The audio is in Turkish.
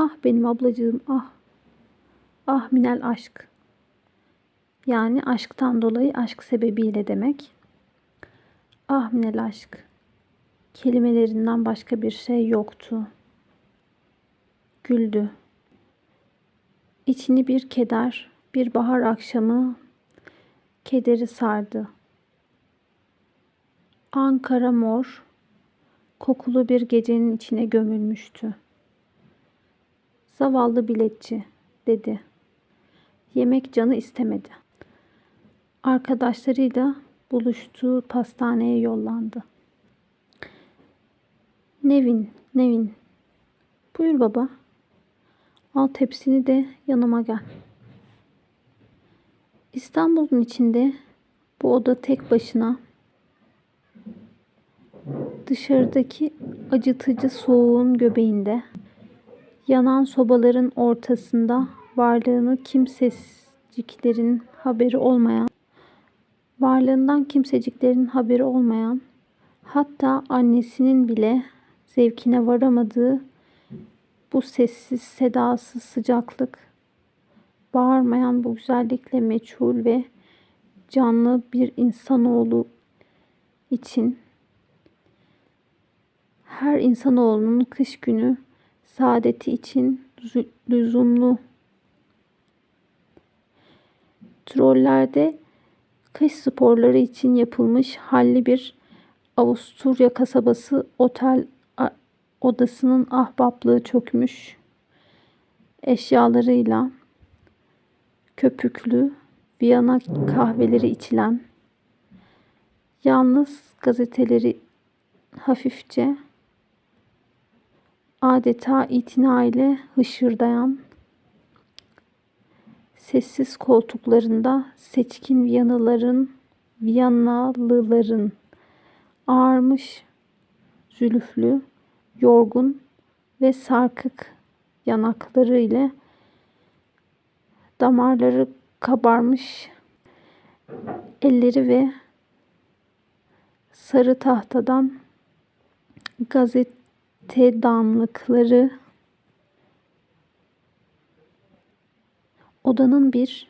Ah benim ablacığım ah. Ah minel aşk. Yani aşktan dolayı aşk sebebiyle demek. Ah minel aşk. Kelimelerinden başka bir şey yoktu. Güldü. İçini bir keder, bir bahar akşamı kederi sardı. Ankara mor, kokulu bir gecenin içine gömülmüştü. Zavallı biletçi, dedi. Yemek canı istemedi. Arkadaşlarıyla buluştuğu pastaneye yollandı. Nevin, Nevin. Buyur baba. Al tepsini de yanıma gel. İstanbul'un içinde bu oda tek başına dışarıdaki acıtıcı soğuğun göbeğinde yanan sobaların ortasında varlığını kimseciklerin haberi olmayan varlığından kimseciklerin haberi olmayan hatta annesinin bile zevkine varamadığı bu sessiz sedasız sıcaklık bağırmayan bu güzellikle meçhul ve canlı bir insanoğlu için her insanoğlunun kış günü saadeti için lüzumlu. Trollerde kış sporları için yapılmış halli bir Avusturya kasabası otel odasının ahbaplığı çökmüş eşyalarıyla köpüklü Viyana kahveleri içilen yalnız gazeteleri hafifçe adeta itina ile hışırdayan sessiz koltuklarında seçkin Viyanalıların Viyanalıların ağarmış zülüflü, yorgun ve sarkık yanakları ile damarları kabarmış elleri ve sarı tahtadan gazete damlıkları odanın bir